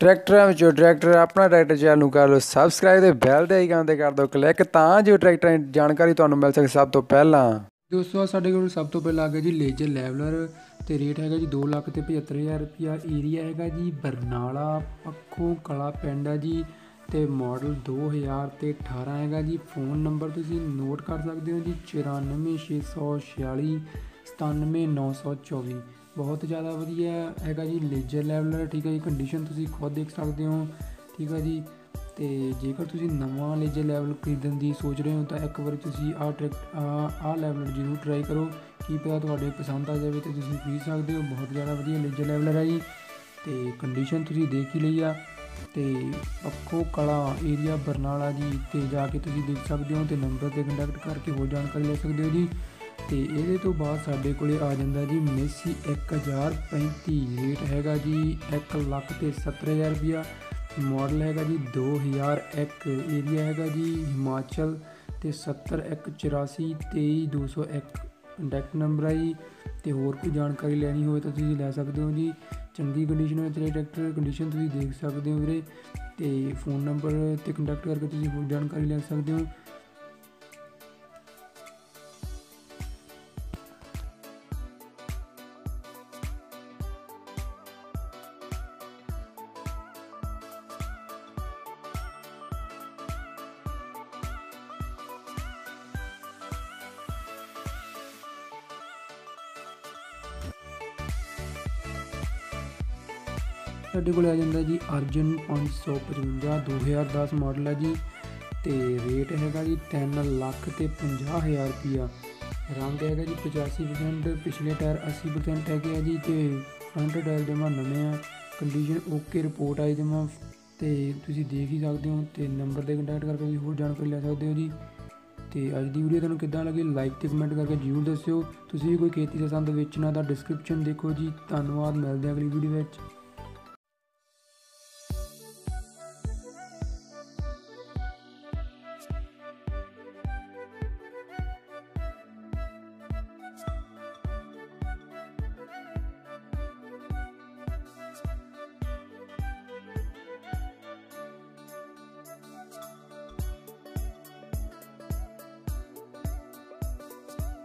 ਟਰੈਕਟਰਾਂ ਵਿੱਚੋਂ ਟਰੈਕਟਰ ਆਪਣਾ ਟਰੈਕਟਰ ਚੈਨਲ ਨੂੰ ਕਰ ਲਓ ਸਬਸਕ੍ਰਾਈਬ ਤੇ ਬੈਲ ਦੇ ਆਈਕਨ ਤੇ ਕਰ ਦਿਓ ਕਲਿੱਕ ਤਾਂ ਜੋ ਟਰੈਕਟਰਾਂ ਦੀ ਜਾਣਕਾਰੀ ਤੁਹਾਨੂੰ ਮਿਲ ਸਕੇ ਸਭ ਤੋਂ ਪਹਿਲਾਂ। ਦੋਸਤੋ ਸਾਡੇ ਕੋਲ ਸਭ ਤੋਂ ਪਹਿਲਾਂ ਆ ਗਿਆ ਜੀ ਲੇਜਰ ਲੈਵਲਰ ਤੇ ਰੇਟ ਹੈਗਾ ਜੀ 2 ਲੱਖ ਤੇ 75000 ਰੁਪਿਆ ਏਰੀਆ ਹੈਗਾ ਜੀ, ਬਰਨਾਲਾ ਪੱਖੋ ਕਲਾ ਪਿੰਡ ਹੈ ਜੀ ਤੇ ਮਾਡਲ 2000 ਤੇ 18 ਹੈਗਾ ਜੀ। ਫੋਨ ਨੰਬਰ ਤੁਸੀਂ ਨੋਟ ਕਰ ਸਕਦੇ ਹੋ ਜੀ 94646 97924 ਬਹੁਤ ਜ਼ਿਆਦਾ ਵਧੀਆ ਹੈਗਾ ਜੀ ਲੇਜਰ ਲੈਵਲਰ ਠੀਕ ਹੈ ਜੀ ਕੰਡੀਸ਼ਨ ਤੁਸੀਂ ਖੁਦ ਦੇਖ ਸਕਦੇ ਹੋ, ਠੀਕ ਹੈ ਜੀ। ਤੇ ਜੇਕਰ ਤੁਸੀਂ ਨਵਾਂ ਲੇਜਰ ਲੈਵਲ ਖਰੀਦਣ ਦੀ ਸੋਚ ਰਹੇ ਹੋ, ਤਾਂ ਇੱਕ ਵਾਰੀ ਤੁਸੀਂ ਆਹ ਟਰੈਕ ਆਹ ਲੈਵਲ ਜ਼ਰੂਰ ਟਰਾਈ ਕਰੋ। ਕੀ ਪਤਾ ਤੁਹਾਡੇ ਪਸੰਦ ਆ ਜਾਵੇ ਤੇ ਤੁਸੀਂ ਖਰੀਦ ਸਕਦੇ ਹੋ। ਬਹੁਤ ਜ਼ਿਆਦਾ ਵਧੀਆ ਲੇਜਰ ਲੈਵਲਰ ਹੈ ਜੀ। ਤੇ ਕੰਡੀਸ਼ਨ ਤੁਸੀਂ ਦੇਖ ਹੀ ਲਈ ਆ। ਤੇ ਪੱਖੋ ਕਲਾ ਏਰੀਆ ਬਰਨਾਲਾ ਜੀ, ਤੇ ਜਾ ਕੇ ਤੁਸੀਂ ਦੇਖ ਸਕਦੇ ਹੋ ਤੇ ਨੰਬਰ ਤੇ ਕੰਟੈਕਟ ਕਰਕੇ ਹੋਰ ਜਾਣਕਾਰੀ ਲੈ ਸਕਦੇ ਹੋ ਜੀ। ਤੇ ਇਹਦੇ ਤੋਂ ਬਾਅਦ ਸਾਡੇ ਕੋਲੇ ਆ ਜਾਂਦਾ ਜੀ ਮੇਸੀ 1035 ਰੇਟ ਹੈਗਾ ਜੀ 1 ਲੱਖ ਤੇ 70000 ਰੁਪਿਆ ਮਾਡਲ ਹੈਗਾ ਜੀ 2001 ਏਰੀਆ ਹੈਗਾ ਜੀ ਹਿਮਾਚਲ ਤੇ 70184 23201 ਕੰਟੈਕਟ ਨੰਬਰ ਆ ਜੀ, ਤੇ ਹੋਰ ਕੋਈ ਜਾਣਕਾਰੀ ਲੈਣੀ ਹੋਵੇ ਤਾਂ ਤੁਸੀਂ ਲੈ ਸਕਦੇ ਹੋ ਜੀ। ਚੰਗੀ ਕੰਡੀਸ਼ਨ ਵਿੱਚ ਟਰੈਕਟਰ ਕੰਡੀਸ਼ਨ ਤੁਸੀਂ ਦੇਖ ਸਕਦੇ ਹੋ ਵੀਰੇ। ਤੇ ਫੋਨ ਨੰਬਰ ਤੇ ਕੰਟੈਕਟ ਕਰਕੇ ਤੁਸੀਂ ਹੋਰ ਜਾਣਕਾਰੀ ਲੈ ਸਕਦੇ ਹੋ। ਸਾਡੇ ਕੋਲ ਆ ਜਾਂਦਾ ਜੀ ਅਰਜਨ 555 2010 ਮਾਡਲ ਹੈ ਜੀ। ਤੇ ਰੇਟ ਹੈਗਾ ਜੀ 3 ਲੱਖ ਤੇ 50000 ਰੁਪਿਆ ਰੰਗ ਹੈਗਾ ਜੀ 85% ਪਿਛਲੇ ਟਾਇਰ 80% ਹੈਗੇ ਆ ਜੀ ਤੇ ਫਰੰਟ ਟਾਇਰ ਜਮਾ ਨਵੇਂ ਆ। ਕੰਡੀਸ਼ਨ ਓਕੇ ਰਿਪੋਰਟ ਆਈ ਜਮਾ। ਤੇ ਤੁਸੀਂ ਦੇਖ ਹੀ ਸਕਦੇ ਹੋ ਤੇ ਨੰਬਰ ਤੇ ਕੰਟੈਕਟ ਕਰਕੇ ਤੁਸੀਂ ਹੋਰ ਜਾਣਕਾਰੀ ਲੈ ਸਕਦੇ ਹੋ ਜੀ। ਤੇ ਅੱਜ ਦੀ ਵੀਡੀਓ ਤੁਹਾਨੂੰ ਕਿੱਦਾਂ ਲੱਗੀ ਲਾਈਕ ਤੇ ਕਮੈਂਟ ਕਰਕੇ ਜਰੂਰ ਦੱਸਿਓ। ਤੁਸੀਂ ਵੀ ਕੋਈ ਖੇਤੀ ਦਾ ਸੰਦ ਵੇਚਣਾ ਤਾਂ ਡਿਸਕ੍ਰਿਪਸ਼ਨ ਦੇਖੋ ਜੀ। ਧੰਨਵਾਦ, ਮਿਲਦੇ ਹਾਂ ਅਗਲੀ ਵੀਡੀਓ ਵਿੱਚ।